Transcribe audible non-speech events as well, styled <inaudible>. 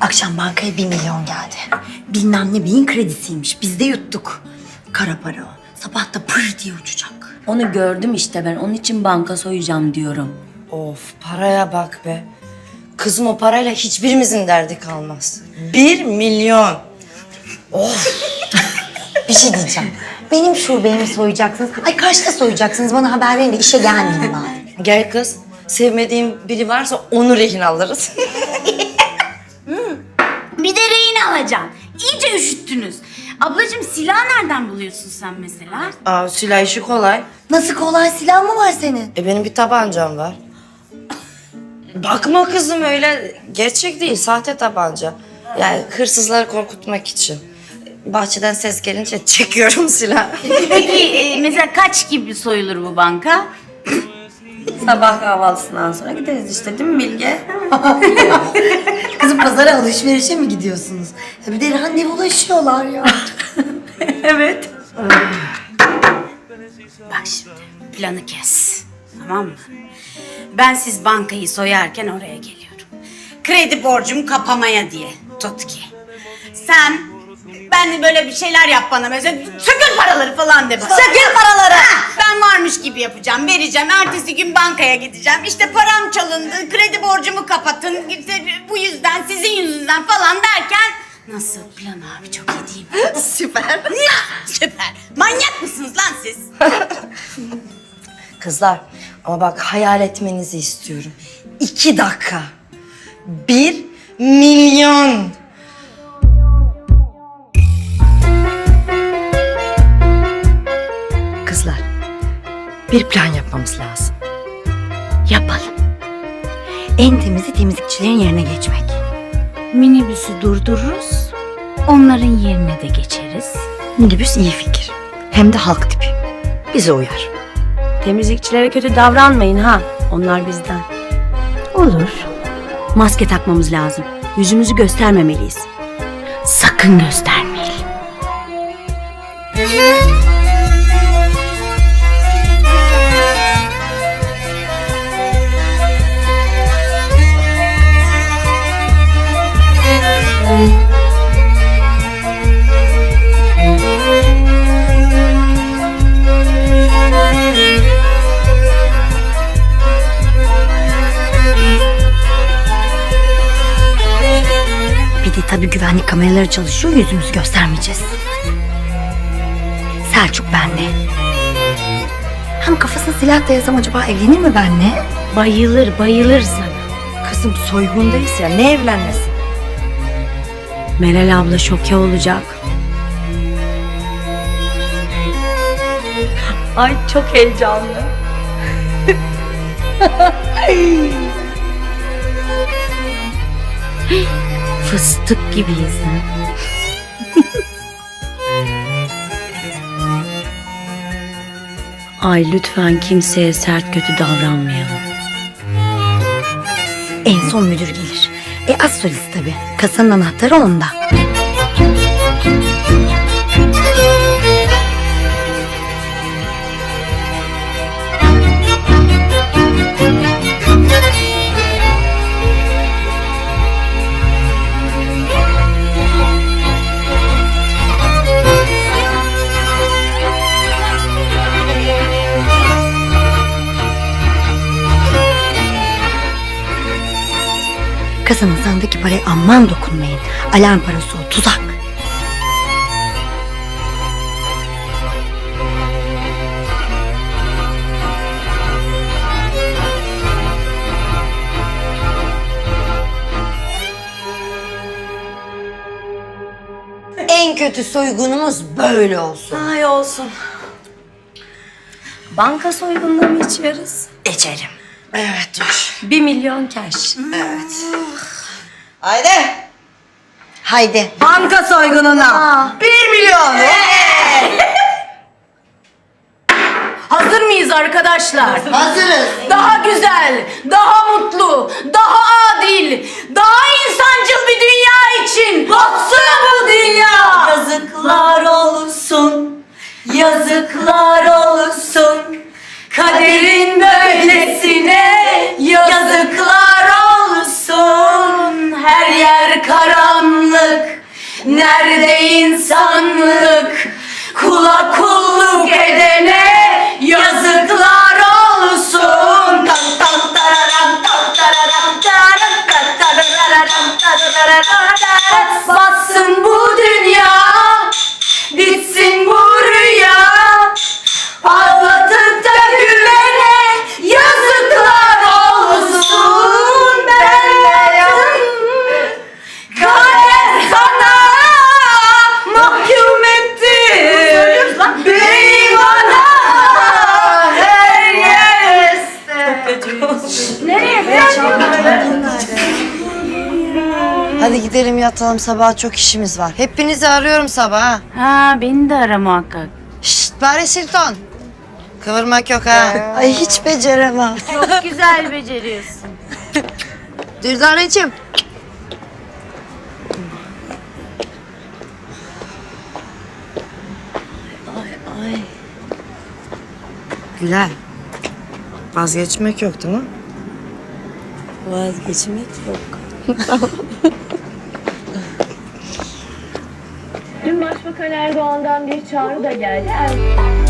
Akşam bankaya bir milyon geldi. Bilmem ne beyin kredisiymiş. Biz de yuttuk. Kara para o. Sabah da pır diye uçacak. Onu gördüm işte ben. Onun için banka soyacağım diyorum. Of paraya bak be. Kızım o parayla hiçbirimizin derdi kalmaz. Bir milyon. <laughs> Bir şey diyeceğim. Benim şubemi soyacaksınız. Ay kaçta soyacaksınız? Bana haber verin de işe gelmeyeyim bari. Gel kız. Sevmediğim biri varsa onu rehin alırız. Bir de rehin alacağım. İyice üşüttünüz. Ablacığım silah nereden buluyorsun sen mesela? Aa silah işi kolay. Nasıl kolay silah mı var senin? E benim bir tabancam var. Bakma kızım öyle gerçek değil sahte tabanca. Yani hırsızları korkutmak için. Bahçeden ses gelince <laughs> çekiyorum silahı. Peki e, mesela kaç gibi soyulur bu banka? Sabah kahvaltısından sonra gideriz işte değil mi Bilge? <laughs> Kızım pazara alışverişe mi gidiyorsunuz? Ya bir de randevulaşıyorlar ya. <laughs> evet. Bak şimdi planı kes. Tamam mı? Ben siz bankayı soyarken oraya geliyorum. Kredi borcumu kapamaya diye. Tut ki. Sen ben de böyle bir şeyler yap bana mesela sökül paraları falan de bana. Sökül paraları. ben varmış gibi yapacağım vereceğim. Ertesi gün bankaya gideceğim. İşte param çalındı kredi borcumu kapatın. İşte bu yüzden sizin yüzünden falan derken Nasıl plan abi çok iyi değil mi? <laughs> Süper. Ya, Süper. Manyak mısınız lan siz? <laughs> Kızlar ama bak hayal etmenizi istiyorum. İki dakika. Bir milyon. Bir plan yapmamız lazım. Yapalım. En temizi temizlikçilerin yerine geçmek. Minibüsü durdururuz. Onların yerine de geçeriz. Minibüs iyi fikir. Hem de halk tipi. Bize uyar. Temizlikçilere kötü davranmayın ha. Onlar bizden. Olur. Maske takmamız lazım. Yüzümüzü göstermemeliyiz. Sakın göstermeyelim. Güvenlik kameraları çalışıyor, yüzümüzü göstermeyeceğiz. Selçuk benle. Hem kafasına silah dayasam acaba evlenir mi benle? Bayılır bayılır sana. Kızım soygundayız ya ne evlenmesi? Meral abla şoke olacak. Ay çok heyecanlı. <laughs> Fıstık gibiyiz ha. <laughs> Ay lütfen kimseye sert kötü davranmayalım. En son müdür gelir. E az solist tabii. Kasanın anahtarı onda. Kasanın sağındaki paraya aman dokunmayın. Alarm parası o, tuzak. En kötü soygunumuz böyle olsun. Ay olsun. Banka soygununa mı içiyoruz? Geçelim. Evet dur. Bir milyon cash. Haydi. Haydi. Banka soygununa. Bir milyon. Hazır mıyız arkadaşlar? Hazırız. Daha güzel, daha mutlu, daha adil, daha insancıl bir dünya için batsın bu dünya. Yazıklar olsun, yazıklar olsun. Nerede insanlık? Hadi gidelim yatalım sabah çok işimiz var. Hepinizi arıyorum sabah. ha. Beni de ara muhakkak. Şşt Paris Hilton. Kıvırmak yok ha. Ay hiç beceremem. Çok güzel beceriyorsun. Dürdaneciğim. Ay ay. Güler. Vazgeçmek yok değil mi? Vazgeçmek yok. <laughs> Dün Başbakan Erdoğan'dan bir çağrı da geldi. Er-